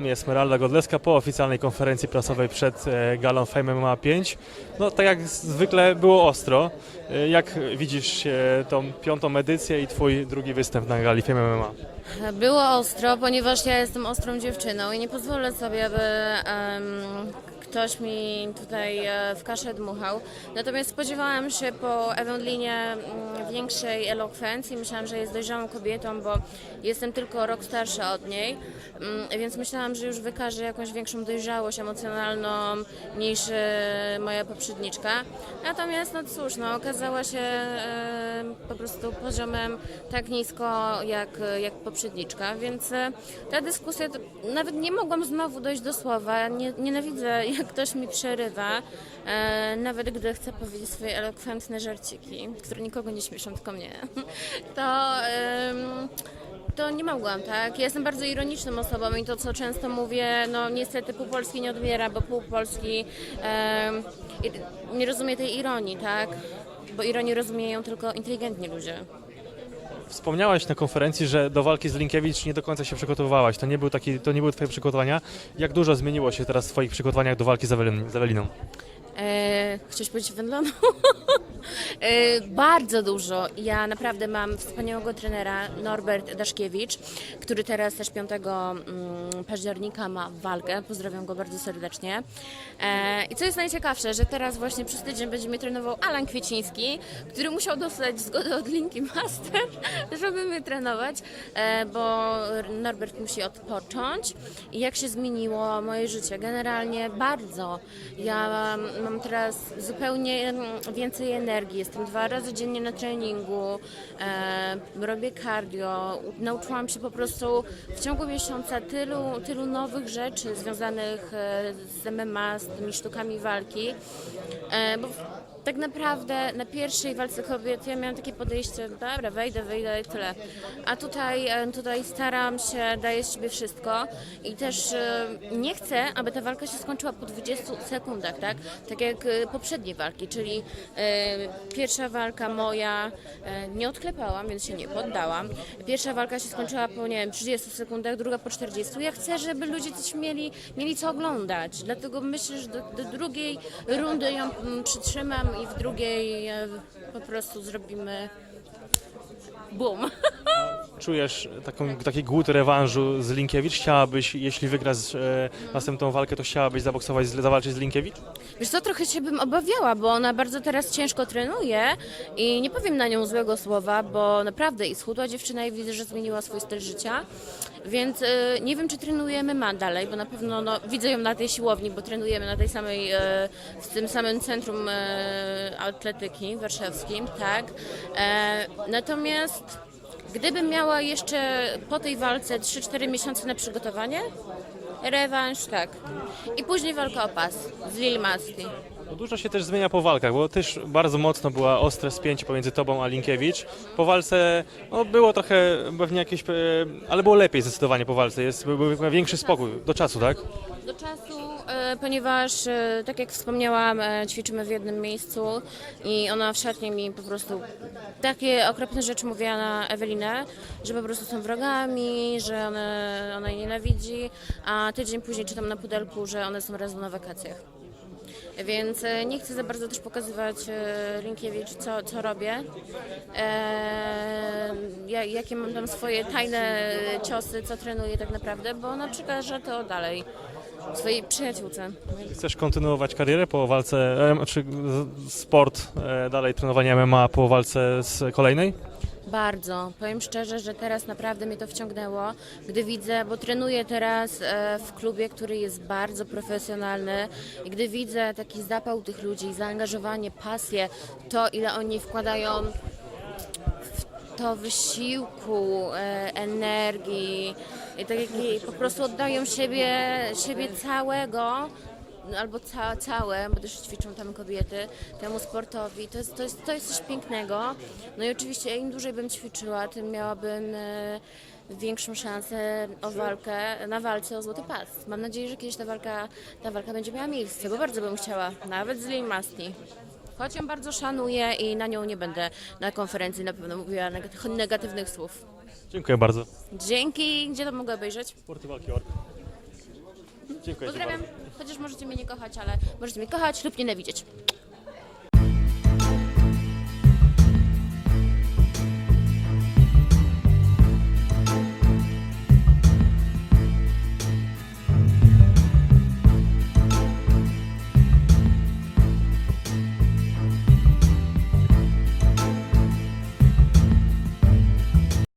nami Esmeralda Godleska po oficjalnej konferencji prasowej przed e, galą Fame MMA 5. No tak jak zwykle było ostro. E, Jak widzisz e, tą piątą edycję i twój drugi występ na gali Fame MMA? Było ostro, ponieważ ja jestem ostrą dziewczyną i nie pozwolę sobie, aby em, ktoś mi tutaj w kaszę dmuchał. Natomiast spodziewałam się po Ewelinie mm, większej elokwencji. Myślałam, że jest dojrzałą kobietą, bo jestem tylko rok starsza od niej, Mm, więc myślałam, że już wykaże jakąś większą dojrzałość emocjonalną niż e, moja poprzedniczka. Natomiast no cóż, no, okazała się e, po prostu poziomem tak nisko jak, jak poprzedniczka, więc e, ta dyskusja, nawet nie mogłam znowu dojść do słowa. Nie, nienawidzę, jak ktoś mi przerywa, nawet gdy chcę powiedzieć swoje elokwentne żarciki, które nikogo nie śmieszą, tylko mnie. To... to nie mogłam, tak? Ja jestem bardzo ironiczną osobą i to, co często mówię, no niestety pół Polski nie odbiera, bo pół Polski i- nie rozumie tej ironii, tak? Bo ironię rozumieją tylko inteligentni ludzie. Wspomniałaś na konferencji, że do walki z Linkiewicz nie do końca się przygotowywałaś. To nie, był taki, to nie były twoje przygotowania. Jak dużo zmieniło się teraz w twoich przygotowaniach do walki z, z Eweliną? E, chciałeś powiedzieć wędloną? e, bardzo dużo. Ja naprawdę mam wspaniałego trenera Norbert Daszkiewicz, który teraz też 5 mm, października ma walkę. Pozdrawiam go bardzo serdecznie. E, I co jest najciekawsze, że teraz właśnie przez tydzień będzie mnie trenował Alan Kwieciński, który musiał dostać zgodę od Linki Master, żeby mnie trenować, e, bo Norbert musi odpocząć. I jak się zmieniło moje życie? Generalnie bardzo. Ja mam, mam teraz zupełnie mm, więcej energii. Jestem dwa razy dziennie na treningu, e, robię cardio. Nauczyłam się po prostu w ciągu miesiąca tylu, tylu nowych rzeczy związanych e, z MMA, z tymi sztukami walki. E, bo tak naprawdę na pierwszej walce kobiet ja miałam takie podejście, dobra, wejdę, wyjdę i tyle. A tutaj, e, tutaj staram się, daję z siebie wszystko i też e, nie chcę, aby ta walka się skończyła po 20 sekundach, tak? Tak jak e, poprzednie walki, czyli pierwsza walka moja, nie odklepałam, więc się nie poddałam. Pierwsza walka się skończyła po, nie wiem, 30 sekundach, druga po 40. Ja chcę, żeby ludzie też mieli, mieli co oglądać, dlatego myślę, że do, do drugiej rundy ją mm, przytrzymam i w drugiej e, po prostu zrobimy boom. Czujesz taką, taki głód rewanżu z Linkiewicz? Chciałabyś, jeśli wygrasz e, następną walkę, to chciałabyś zaboksować, z- zawalczyć z Linkiewicz? Wiesz co, trochę się bym obawiała, bo ona bardzo teraz ciężko trenuje i nie powiem na nią złego słowa, bo naprawdę i schudła dziewczyna i widzę, że zmieniła swój styl życia, więc y, nie wiem, czy trenujemy ma dalej, bo na pewno no, widzę ją na tej siłowni, bo trenujemy na tej samej, y, w tym samym centrum y, atletyki warszawskim, tak. E, natomiast gdybym miała jeszcze po tej walce 3-4 miesiące na przygotowanie, rewanż, tak. I później walka o pas z Lil Masti. No dużo się też zmienia po walkach, bo też bardzo mocno była ostre spięcie pomiędzy tobą a Linkiewicz. Po walce no, było trochę pewnie jakieś, e, ale było lepiej zdecydowanie po walce. Jest, był, był większy spokój do czasu, tak? Do czasu, ponieważ e, tak jak wspomniałam, e, ćwiczymy w jednym miejscu i ona w szatni mi po prostu takie okropne rzeczy mówiła na Ewelinę, że po prostu są wrogami, że one, ona jej nienawidzi, a tydzień później czytam na pudelku, że one są razem na wakacjach. Więc e, nie chcę za bardzo też pokazywać Linkiewicz, co, co robię. E, ja- jakie mam tam swoje tajne ciosy, co trenuję tak naprawdę, bo ona przekaże to dalej swojej przyjaciółce. Chcesz kontynuować karierę po walce, e, czy sport, e, dalej trenowanie MMA po walce z kolejnej? Bardzo. Powiem szczerze, że teraz naprawdę mnie to wciągnęło, gdy widzę, bo trenuję teraz e, w klubie, który jest bardzo profesjonalny i gdy widzę taki zapał tych ludzi, zaangażowanie, pasję, to ile oni wkładają w to wysiłku, e, energii tak jak i po prostu oddają siebie, siebie całego no, albo ca, całe, bo też ćwiczą tam kobiety, temu sportowi. To jest, to, jest, to jest coś pięknego. No i oczywiście im dłużej bym ćwiczyła, tym miałabym e, większą szansę o walkę, na walce o złoty pas. Mam nadzieję, że kiedyś ta walka, ta walka będzie miała miejsce, bo bardzo bym chciała, nawet z Lil Masti. Choć ją bardzo szanuję i na nią nie będę na konferencji na pewno mówiła neg- negatywnych słów. Dziękuję bardzo. Dzięki. Gdzie to mogę obejrzeć? Sporty walki org. Dziękuję ci Pozdrawiam, chociaż możecie mnie nie kochać, ale możecie mnie kochać lub nienawidzieć.